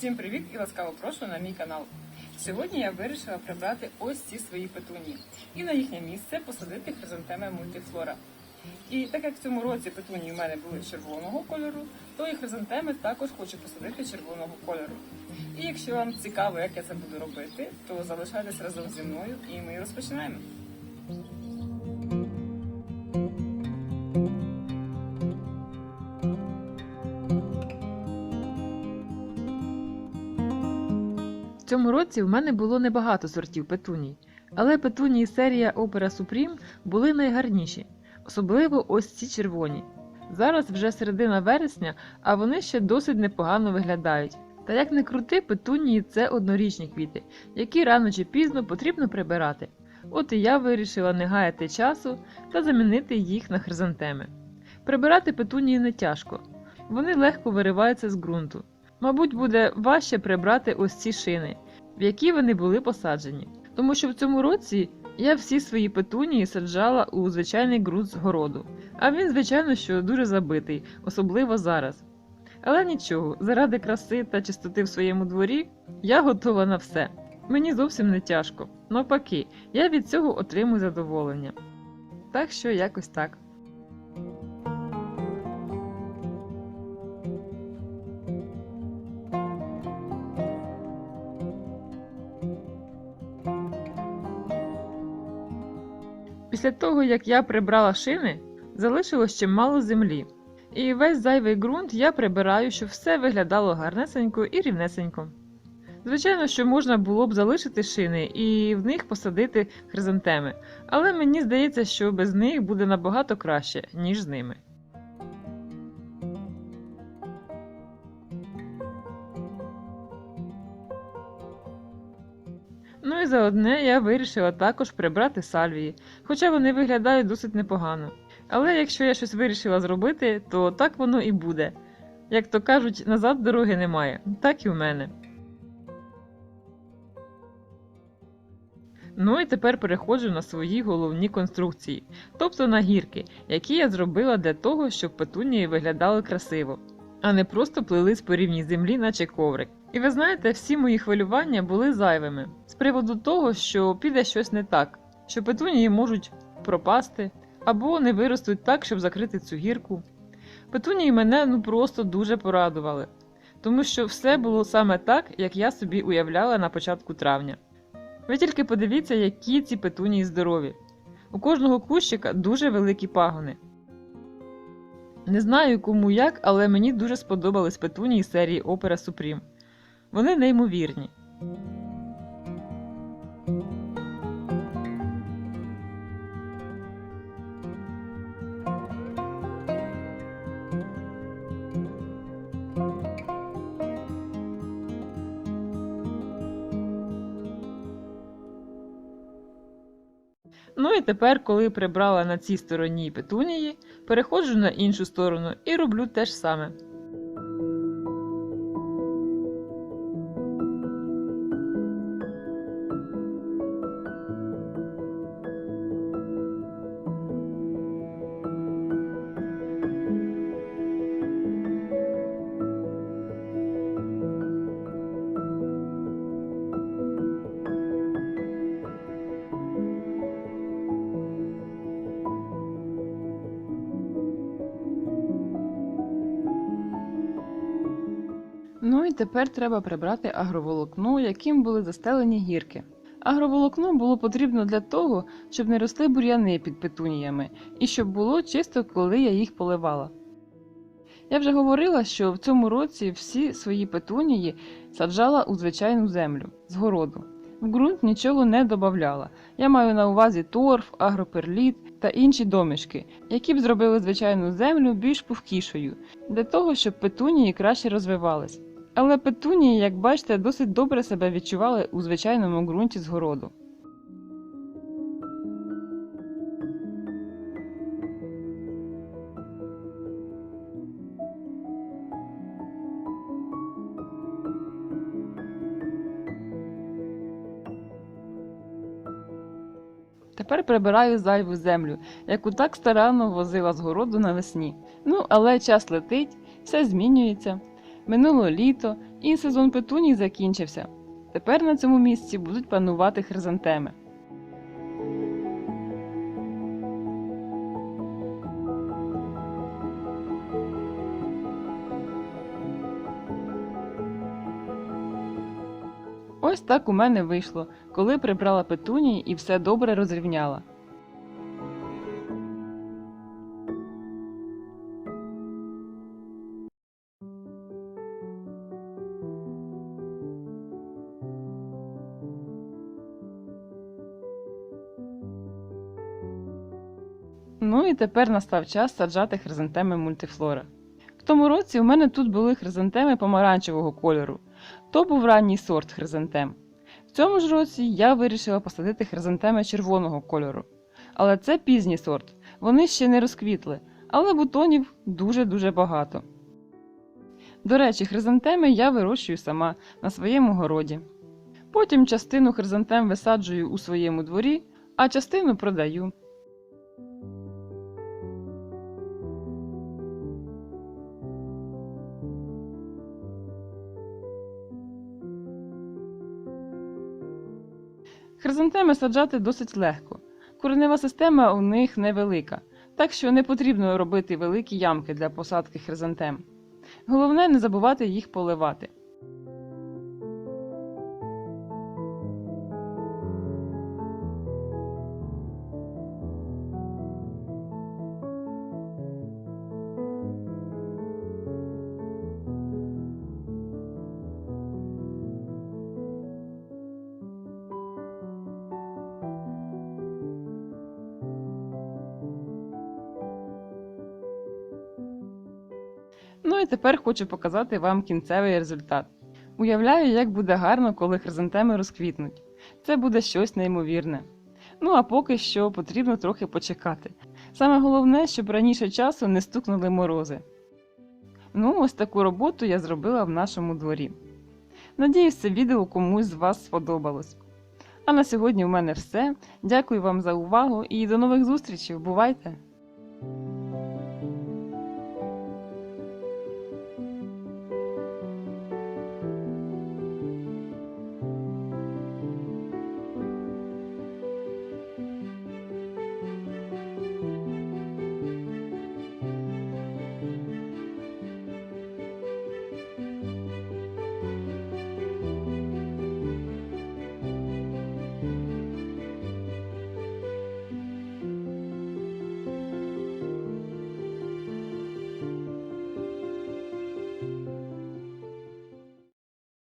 Всім привіт і ласкаво прошу на мій канал. Сьогодні я вирішила прибрати ось ці свої петунії і на їхнє місце посадити хризантеми мультифлора. І так як в цьому році петунії в мене були червоного кольору, то і хризантеми також хочу посадити червоного кольору. І якщо вам цікаво, як я це буду робити, то залишайтесь разом зі мною і ми розпочинаємо. Цьому році в мене було небагато сортів петуній, але петунії серія Opera Supreme були найгарніші, особливо ось ці червоні. Зараз вже середина вересня, а вони ще досить непогано виглядають. Та як не крути, петунії це однорічні квіти, які рано чи пізно потрібно прибирати. От і я вирішила не гаяти часу та замінити їх на хризантеми. Прибирати петунії не тяжко, вони легко вириваються з ґрунту. Мабуть, буде важче прибрати ось ці шини, в які вони були посаджені. Тому що в цьому році я всі свої петунії саджала у звичайний ґрунт з городу. А він, звичайно, що дуже забитий, особливо зараз. Але нічого, заради краси та чистоти в своєму дворі я готова на все. Мені зовсім не тяжко. Навпаки, я від цього отримую задоволення. Так що якось так. Після того, як я прибрала шини, залишилось ще мало землі. І весь зайвий ґрунт я прибираю, щоб все виглядало гарнесенько і рівнесенько. Звичайно, що можна було б залишити шини і в них посадити хризантеми, але мені здається, що без них буде набагато краще, ніж з ними. Ну і заодне я вирішила також прибрати сальвії, хоча вони виглядають досить непогано. Але якщо я щось вирішила зробити, то так воно і буде. Як то кажуть, назад дороги немає, так і в мене. Ну і тепер переходжу на свої головні конструкції, тобто на гірки, які я зробила для того, щоб петунії виглядали красиво, а не просто плились по рівній землі, наче коврик. І ви знаєте, всі мої хвилювання були зайвими з приводу того, що піде щось не так, що петунії можуть пропасти або не виростуть так, щоб закрити цю гірку. Петунії мене ну просто дуже порадували, тому що все було саме так, як я собі уявляла на початку травня. Ви тільки подивіться, які ці петунії здорові. У кожного кущика дуже великі пагони. Не знаю кому як, але мені дуже сподобались петунії серії Opera Supreme. Вони неймовірні. Ну і тепер, коли прибрала на цій стороні петунії, переходжу на іншу сторону і роблю те ж саме. Тепер треба прибрати агроволокно, яким були застелені гірки. Агроволокно було потрібно для того, щоб не росли бур'яни під петуніями і щоб було чисто, коли я їх поливала. Я вже говорила, що в цьому році всі свої петунії саджала у звичайну землю з городу. В ґрунт нічого не додавала. Я маю на увазі торф, агроперліт та інші домішки, які б зробили звичайну землю більш пухкішою, для того, щоб петунії краще розвивались. Але петунії, як бачите, досить добре себе відчували у звичайному ґрунті з городу. Тепер прибираю зайву землю, яку так старанно возила з городу навесні. Ну, але час летить, все змінюється. Минуло літо, і сезон петуній закінчився. Тепер на цьому місці будуть панувати хризантеми. Ось так у мене вийшло, коли прибрала петунії і все добре розрівняла. Ну і тепер настав час саджати хризантеми мультифлора. В тому році у мене тут були хризантеми помаранчевого кольору. То був ранній сорт хризантем. В цьому ж році я вирішила посадити хризантеми червоного кольору. Але це пізній сорт, вони ще не розквітли, але бутонів дуже-дуже багато. До речі, хризантеми я вирощую сама на своєму городі. Потім частину хризантем висаджую у своєму дворі, а частину продаю. Хризантеми саджати досить легко. Коренева система у них невелика, так що не потрібно робити великі ямки для посадки хризантем. Головне не забувати їх поливати. Ну і тепер хочу показати вам кінцевий результат. Уявляю, як буде гарно, коли хризантеми розквітнуть. Це буде щось неймовірне. Ну а поки що потрібно трохи почекати. Саме головне, щоб раніше часу не стукнули морози. Ну, ось таку роботу я зробила в нашому дворі. Надіюсь, це відео комусь з вас сподобалось. А на сьогодні в мене все. Дякую вам за увагу і до нових зустрічей. Бувайте!